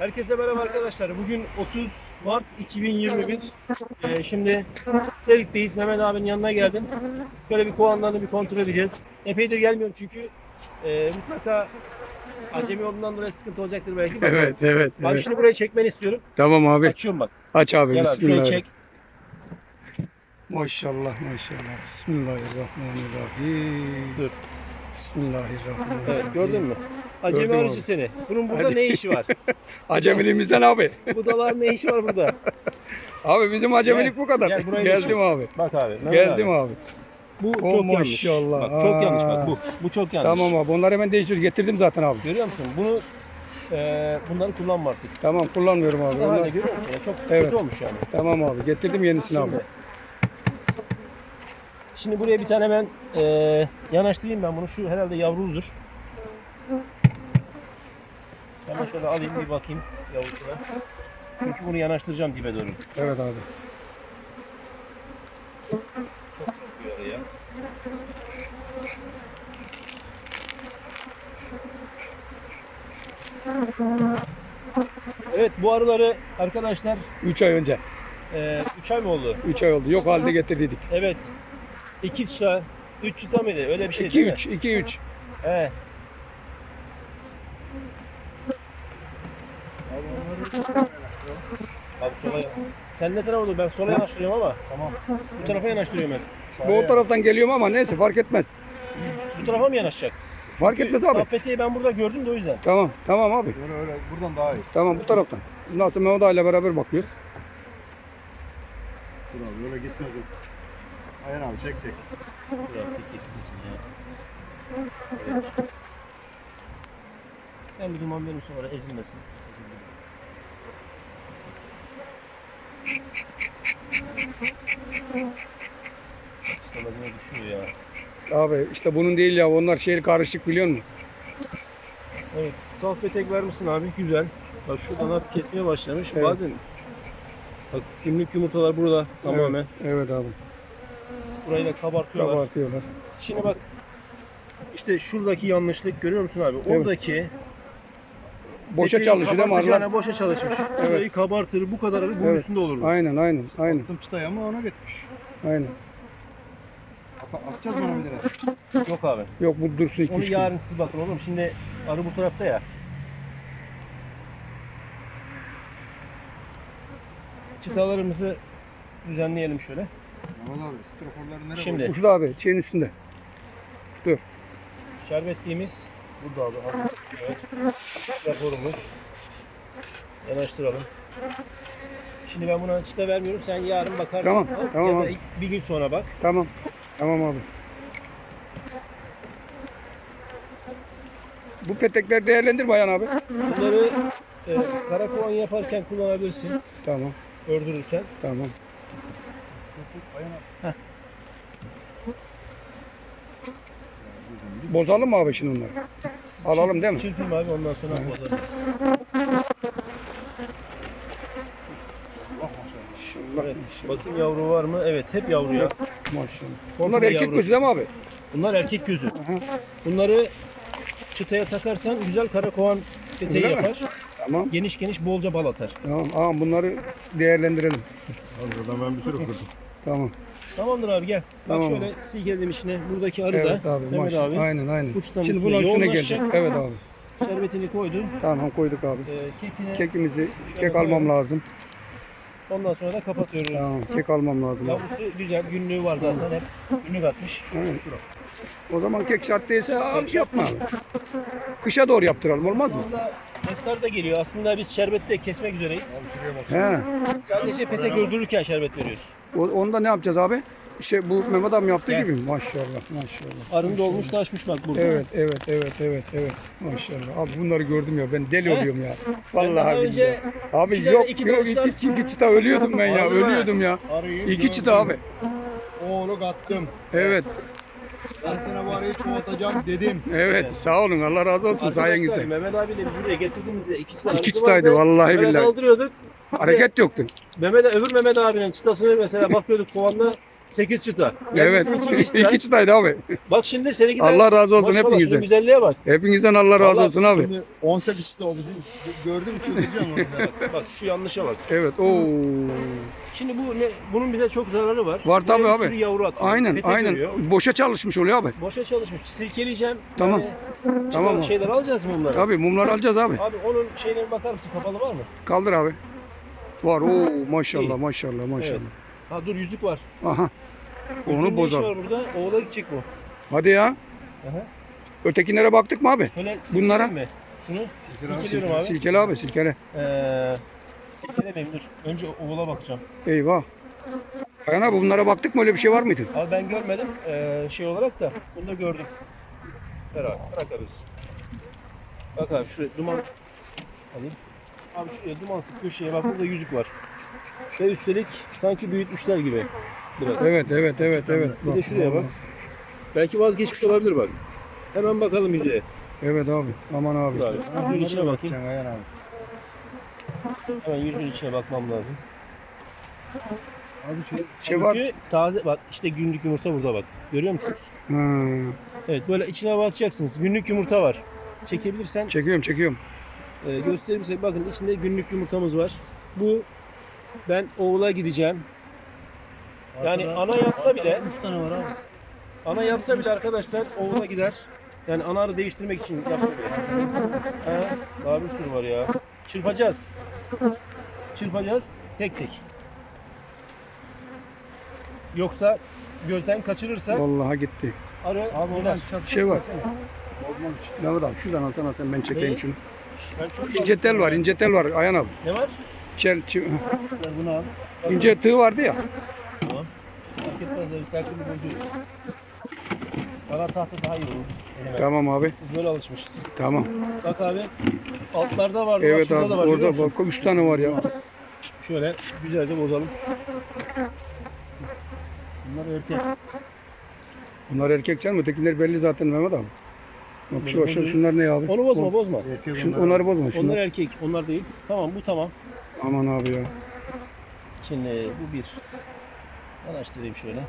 Herkese merhaba arkadaşlar. Bugün 30 Mart 2021. Ee, şimdi Serik'teyiz. Mehmet abinin yanına geldim. Şöyle bir kovanlarını bir kontrol edeceğiz. Epeydir gelmiyorum çünkü e, mutlaka acemi olduğundan dolayı sıkıntı olacaktır belki. Bakalım. Evet, evet, Abi evet. şimdi burayı çekmeni istiyorum. Tamam abi. Açıyorum bak. Aç abi. Gel abi şurayı çek. Maşallah, maşallah. Bismillahirrahmanirrahim. Dur. Bismillahirrahmanirrahim. Evet gördün mü? Acemi Gördüm arıcı abi. seni. Bunun burada Hadi. ne işi var? Acemiliğimizden abi. Bu ne işi var burada? Abi bizim acemilik Gel, bu kadar. gel burayı Geldim abi. Bak abi. Mehmet Geldim abi. abi. Bu çok yanlış. maşallah. Bak, çok yanlış bak bu. Bu çok yanlış. Tamam abi. Onları hemen değiştir. Getirdim zaten abi. Görüyor musun? Bunu e, bunları kullanma artık. Tamam kullanmıyorum abi. Halde Onlar... görüyor musun? Yani çok Evet. kötü olmuş yani. Tamam abi. Getirdim yenisini abi. Şimdi, şimdi buraya bir tane hemen e, yanaştırayım ben bunu. Şu herhalde yavrudur. Hemen şöyle alayım bir bakayım yavrusuna. Çünkü bunu yanaştıracağım dibe doğru. Evet abi. Çok. Evet bu arıları arkadaşlar 3 ay önce. 3 ay mı oldu? 3 ay oldu. Yok halde getirdiydik. Evet. 2 çıta, 3 çıta mıydı? Öyle bir şey 2 değil mi? 3 2 3. Abi sola Sen ne tarafa dur? Ben sola yanaştırıyorum ama. Tamam. Bu tarafa yanaştırıyorum hep. Bu o taraftan geliyorum ama neyse fark etmez. Bu tarafa mı yanaşacak? Fark etmez abi. Sohbeti ben burada gördüm de o yüzden. Tamam, tamam abi. Öyle öyle buradan daha iyi. Tamam bu taraftan. Nasıl Mehmet ile beraber bakıyoruz. Dur abi öyle gitmez. Ayhan abi çek çek. Dur abi, tek gitmesin ya. Evet. Sen bir duman verin sonra ezilmesin. İstemediğine düşüyor ya. Abi işte bunun değil ya onlar şehir karışık biliyor musun? Evet, saf petek vermişsin abi, güzel. Bak şuradan hafif kesmeye başlamış. Evet. Bazen bak günlük yumurtalar burada tamamen. Evet abi. Burayı da kabartıyorlar. Kabartıyorlar. Şimdi bak işte şuradaki yanlışlık görüyor musun abi? Evet. Oradaki Boşa peteğin çalışıyor değil mi kabartacağına arılar? boşa çalışmış. Şurayı kabartır, bu kadar arı bunun Evet. üstünde olurdu. Aynen aynen aynen Attım çıtayı ama ona gitmiş. aynen. At, atacağız mı onu bir lira? Yok abi. Yok bu dursun 2 Onu 3 gün. yarın siz bakın oğlum. Şimdi arı bu tarafta ya. Çıtalarımızı düzenleyelim şöyle. Mehmet abi stroforları nereye Şimdi. Şurada abi şeyin üstünde. Şerbetliğimiz burada abi. Evet. Raporumuz. Yanaştıralım. Şimdi ben buna çıta vermiyorum. Sen yarın bakarsın. Tamam, Al, tamam ya da abi. bir gün sonra bak. Tamam. Tamam abi. Bu petekler değerlendir Bayan abi. Bunları e, karakovan yaparken kullanabilirsin. Tamam. Ördürürken. Tamam. Bozalım mı abi şimdi onları? Alalım değil mi? Çırpayım abi ondan sonra bozarız. Evet. Bakayım yavru var mı? Evet hep yavru ya. Maşallah. Bir erkek yavru. gözü değil mi abi? Bunlar erkek gözü. Bunları çıtaya takarsan güzel karakovan peteği Öyle mi? yapar. Tamam. Geniş geniş bolca bal atar. Tamam. Aa, bunları değerlendirelim. Abi buradan ben bir sürü kırdım. Tamam. Tamamdır abi gel. Tamam. Bak şöyle silkeledim içine. Buradaki arı Evet da abi. Mehmet maşallah. abi Aynen aynen. uçtan Şimdi bunun üstüne gelecek. Evet abi. şerbetini koydun. Tamam koyduk abi. Ee, kekini Kekimizi kek almam lazım. ondan sonra da kapatıyoruz. Tamam. Kek almam lazım. Yavrusu güzel. Günlüğü var zaten hep. Günlük atmış. Aynen. O zaman kek şart değilse abi yapma. Kışa doğru yaptıralım olmaz mı? Nektar da geliyor. Aslında biz şerbette kesmek üzereyiz. He. Sadece petek öldürürken şerbet veriyoruz. O, onda ne yapacağız abi? İşte bu Mehmet abi yaptığı Gel. gibi. Maşallah maşallah. Arın dolmuş taşmış bak burada. Evet evet evet evet evet. Maşallah. Abi bunları gördüm ya ben deli oluyorum ya. Vallahi billahi. önce Abi iki tane- yok iki yok iki, iki çıta ölüyordum ben ya. Harbi mi? Ölüyordum ya. Arıyı İki çıta abi. Oğlu kattım. Evet. Ben sana bu arıyı çoğaltacağım dedim. Evet. Sağ olun. Allah razı olsun Arkadaşlar sayenizde. Mehmet abiyle biz buraya getirdiğimizde iki çıta İki arısı çıtaydı vardı. vallahi Böyle billahi. kaldırıyorduk. Hareket yoktu. Mehmet, öbür Mehmet abinin çıtasını mesela bakıyorduk kovanda 8 çıta. Evet. Kendisinin iki çıta. İki çıtaydı abi. Bak şimdi seninki de Allah razı olsun Maşallah, şunun hepinizden. güzelliğe bak. Hepinizden Allah razı Vallahi olsun abi. Şimdi 18 üstü olacak. Gördüm çıldıracağım orada. Bak şu yanlışa bak. Evet. Oo. Şimdi bu ne? Bunun bize çok zararı var. Var tabii Buraya bir abi. sürü yavru atıyor. Aynen Pete aynen. görüyor. Boşa çalışmış oluyor abi. Boşa çalışmış. Silkeleyeceğim. Tamam. Yani Tamam tamam. abi. Şeyler alacağız mı bunları? Tabii mumları alacağız abi. Abi onun şeyine bakar mısın? Kapalı var mı? Kaldır abi. Var. Oo maşallah İyi. maşallah maşallah. Ha dur yüzük var. Aha. Yüzüğün Onu ne işi bozar. var burada? Oğula gidecek bu. Hadi ya. Aha. Ötekilere baktık mı abi? Şöyle Bunlara? mi? Şunu silkeliyorum abi. Silkele abi silkele. Ee, silkelemeyeyim dur. Önce oğula bakacağım. Eyvah. Ayhan abi bunlara baktık mı öyle bir şey var mıydı? Abi ben görmedim ee, şey olarak da bunu da gördüm. Ver abi bırakarız. Bak abi şuraya duman alayım. Abi şuraya dumansız köşeye bak burada yüzük var. Ve üstelik sanki büyütmüşler gibi. Biraz. Evet evet evet evet. Bir de şuraya bak. Belki vazgeçmiş olabilir bak. Hemen bakalım yüzeye. Evet abi. Aman abi. Dur abi. Yüzüğün içine bakayım. Abi. Hemen yüzüğün içine bakmam lazım. Abi şey Şey. Çünkü taze bak işte günlük yumurta burada bak. Görüyor musunuz? Ha, Evet böyle içine bakacaksınız. Günlük yumurta var. Çekebilirsen çekiyorum çekiyorum. E, göstereyim size. Bakın içinde günlük yumurtamız var. Bu ben oğula gideceğim. Yani ana yapsa bile 3 tane var abi. ana yapsa bile arkadaşlar oğula gider. Yani ana arı değiştirmek için yapsa bile. Ha, daha bir sürü var ya. Çırpacağız. Çırpacağız tek tek. Yoksa gözden kaçırırsa Vallahi gitti. arı Abi gider. oradan çat. Şey var. Mehmet abi şuradan alsana sen ben çekeyim Neyi? şunu. İnce tel var ince tel var Ayhan abi. Ne var? Çel, çi- Ver bunu al. ince tığ vardı ya. Tamam. Fark etmez abi sertli bir boyutu. Bana tahta daha iyi olur. Elime. Tamam abi. Biz böyle alışmışız. Tamam. Bak abi altlarda vardı. Evet abi da var. orada bak 3 tane var ya. Şöyle güzelce bozalım. Bunlar erkek. Bunlar erkek canım ötekiler belli zaten Mehmet abi. Bak şu bozuyor. şunlar ne abi? Onu bozma bozma. Erkek Şu, onlar. onları bozma Onlar şunlar. erkek, onlar değil. Tamam bu tamam. Aman abi ya. Şimdi bu bir. Yanaştırayım şöyle.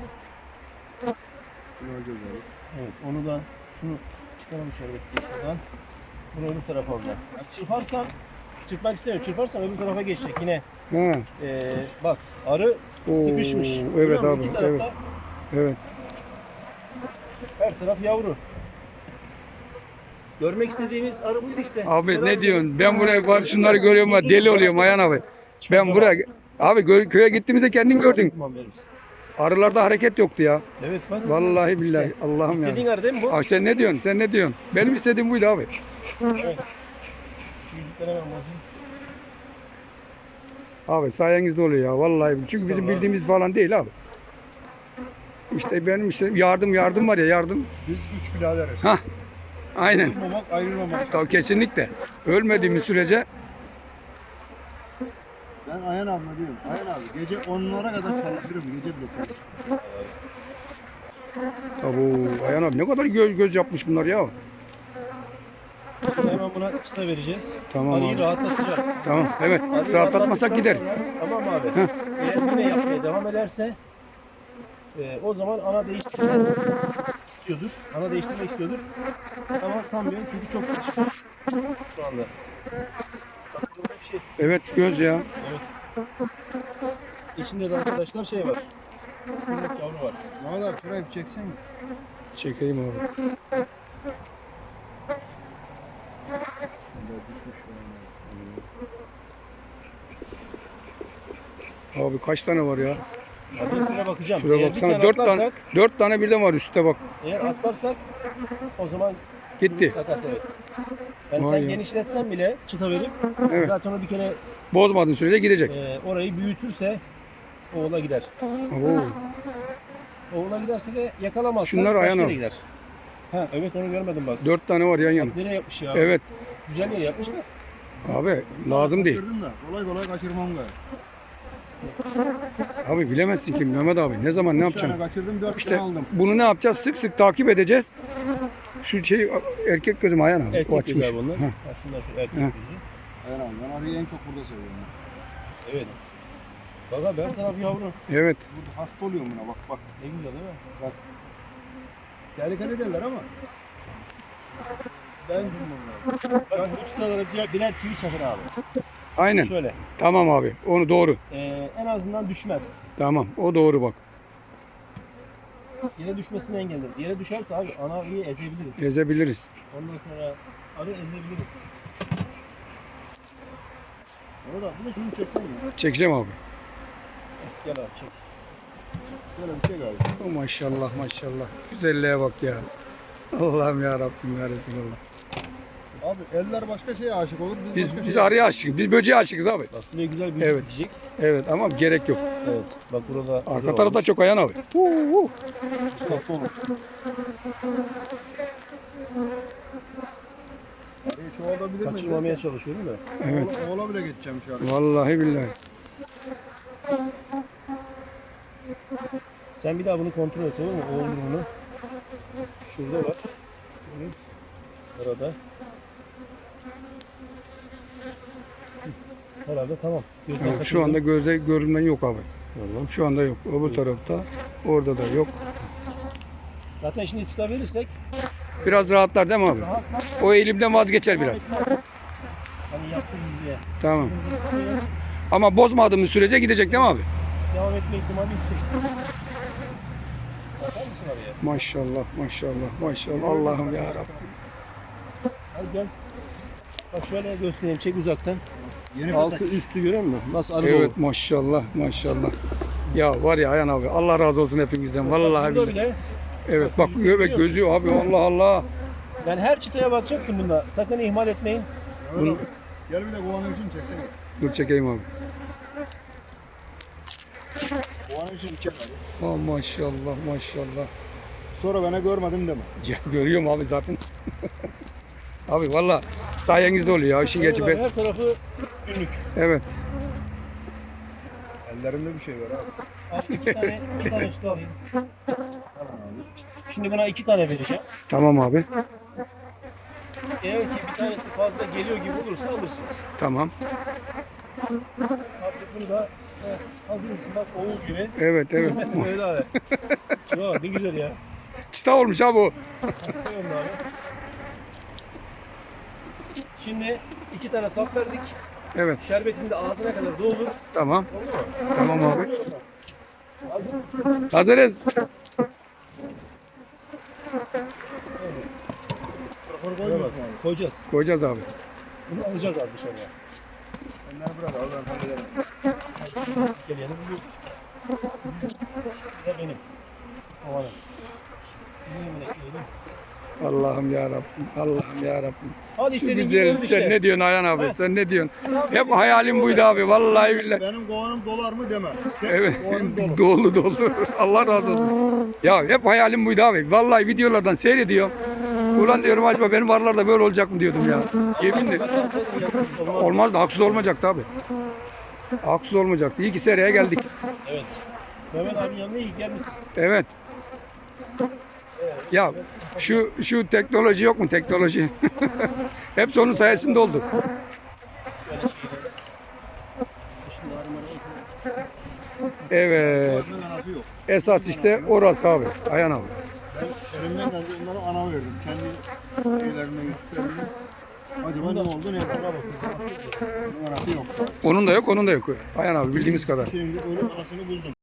Evet onu da şunu çıkaralım şöyle şuradan. Bunu öbür tarafa alacağım. Çırparsam çırpmak istemiyorum. Çırparsam öbür tarafa geçecek yine. Ha. Ee, bak arı Oo, sıkışmış. evet Görüyor abi, evet. Evet. Her taraf yavru. Görmek istediğimiz arı buydu işte. Abi ne diyorsun? Ben buraya var şunları görüyorum var deli oluyorum Ayhan abi. Ben buraya abi gö- köye gittiğimizde kendin gördün. Arılarda hareket yoktu ya. Evet bak. Vallahi billahi Allah'ım ya. İstediğin arı değil mi bu? Abi sen ne diyorsun? Sen ne diyorsun? Benim istediğim buydu abi. Şu yüzükleri hemen bozayım. Abi sayenizde oluyor ya vallahi. Çünkü bizim bildiğimiz falan değil abi. İşte benim işte yardım yardım var ya yardım. Biz 3 biraderiz. Hah. Aynen. Ayrılmamak, ayrılmamak. Tabii kesinlikle. Ölmediğimiz sürece Ben Ayhan abime diyorum. Ayhan abi gece 10'lara kadar çalışırım. Gece bile çalışırım. Tabii Ayhan abi ne kadar göz, göz yapmış bunlar ya. Hemen buna çıta vereceğiz. Tamam Arıyı abi. rahatlatacağız. Tamam evet. Arıyı Rahatlatmasak gider. sonra- Tamam abi. Eğer yine yapmaya devam ederse e, o zaman ana değiştirmek istiyordur. Ana değiştirmek istiyordur. Ama sanmıyorum çünkü çok sıkışmış şu anda. Bir şey. Evet göz ya. İçinde de arkadaşlar şey var. Kırmızı yavru var. Mehmet abi şurayı bir çeksen mi? Çekeyim abi. Abi kaç tane var ya? Hepsine bakacağım. Şuraya eğer baksana. Dört tane dört tane birden var üstte bak. eğer atlarsak o zaman Gitti. sakat evet. Yani Vay sen ya. genişletsen bile çıta verip Evet. zaten o bir kere Bozmadığın sürece girecek. e, orayı büyütürse oğula gider. Oo. Oğula giderse de yakalamazsa Şunlar başka yere gider. Ha evet onu görmedim bak. Dört tane var yan yana. Nereye yapmış ya? Evet. Güzel yere yapmış da. Abi lazım değil. Kaçırdım da kolay kolay kaçırmam galiba. Abi bilemezsin ki Mehmet abi. Ne zaman ne yapacaksın? kaçırdım 4 İşte tane aldım. bunu ne yapacağız? Sık sık takip edeceğiz. Şu şey erkek gözüm Ayhan abi. o Erkek açmış. güzel bunlar. Heh. Ha, şunlar şu erkek Heh. gözü. Ayhan abi ben arıyı en çok burada seviyorum. Evet. Bak abi her taraf yavru. Evet. Burada hasta oluyor buna bak bak. Ne güzel değil mi? Tehlikeli derler ama. Ben. Bak bu çıtalara birer, birer çivi çakır abi. Aynen. Şöyle. Tamam abi. Onu doğru. Ee, en azından düşmez. Tamam. O doğru bak. Yere düşmesini engelleriz. Yere düşerse abi ana arıyı ezebiliriz. Ezebiliriz. Ondan sonra arı ezebiliriz. Orada de şunu çeksen ya. Çekeceğim abi. Gel abi çek. Şöyle bir şey galiba. Oh, maşallah maşallah. Güzelliğe bak ya. Allah'ım ya Rabbim ya Resulallah. Abi eller başka şeye aşık olur. Biz, Biz, başka biz şeye- arıya aşıkız. Biz böceğe aşıkız abi. Bak şuraya güzel bir Evet. diyecek. Evet ama gerek yok. Evet. Bak burada Arka tarafta olmuş. çok ayan abi. Huu. Hasta olur. Arıyı çoğaltabilir miyiz? kaçırmamaya çalışıyorum da. Evet. Oğla, oğla bile geçeceğim şu an. Vallahi billahi. Sen bir daha bunu kontrol et olur mu? Oğul durumunu. Şurada var. Orada. Herhalde tamam. Gözden Evet, şu kaçırdım. anda gözde görünmen yok abi. Tamam. Şu anda yok. Öbür tarafta. Orada da yok. Zaten şimdi çıta verirsek Biraz rahatlar değil mi abi? O eğilimden vazgeçer biraz. Hani yaptığımız diye. Tamam. Ama bozmadığımız sürece gidecek değil mi abi? Devam etme ihtimali yüksek. Bakar mısın araya? Maşallah maşallah maşallah. Allah'ım ya Rabbim. Hadi gel. Bak şöyle göstereyim. Çek uzaktan. Yeni Altı petek. üstü görüyor musun? Nasıl arı Evet dolu. maşallah maşallah. Ya var ya Ayhan abi Allah razı olsun hepinizden. Vallahi billahi. bile Evet bak evet gözü abi Allah Allah. yani her çıtaya bakacaksın bunda. Sakın ihmal etmeyin. Öyle. Gel bir de kovanın için çeksene. Dur çekeyim abi. Kovanın için çek abi. Maşallah maşallah. Sonra bana görmedim deme. Ya görüyorum abi zaten. abi valla sayenizde oluyor ya işin Evet, ben. Her tarafı günlük. Evet. Ellerimde bir şey var abi. Abi iki tane, iki tane çıta alayım. Tamam abi. Şimdi buna iki tane vereceğim. Tamam abi. Eğer ki bir tanesi fazla geliyor gibi olursa alırsınız. Tamam. Artık bunu da evet, hazır mısın? Bak oğul gibi. Evet evet. Öyle abi. Bak ne güzel ya. Çıta olmuş abi o. Koyalım abi. Şimdi iki tane sap verdik. Evet Şerbetini de ağzına kadar doldur. tamam. Tamam abi. Hazırız. Koyacağız. Koyacağız abi. Bunu alacağız abi dışarıya. Elleri bırak abi ben hallederim. Gel yanı bu. Bu da benim. Havanın. Benim ekleyelim. Allah'ım ya Rabbim. Allah'ım ya Rabbim. Hadi gibi güzel. işte. Sen ne diyorsun Ayhan abi? Heh. Sen ne diyorsun? Hep hayalim buydu abi. Vallahi billahi. Benim kovanım dolar mı deme. Evet. Dolu. Dolu dolu. Allah razı olsun. Ya hep hayalim buydu abi. Vallahi videolardan seyrediyorum. Ulan diyorum acaba benim varlarda böyle olacak mı diyordum ya. Yeminle. Olmazdı. Haksız olmayacaktı abi. Haksız olmayacaktı. İyi ki seriye geldik. Evet. Mehmet abinin yanına iyi gelmişsin. Evet. Ya şu şu teknoloji yok mu teknoloji? Hepsi onun sayesinde oldu. Evet. Esas işte orası abi. Ayhan abi. Ben elimden geldi onlara ana verdim. Kendi şeylerine, yüzüklerine. Acaba ne oldu ne yaptı? Anası yok. Onun da yok, onun da yok. Ayhan abi bildiğimiz kadar. Şimdi ölüm anasını buldum.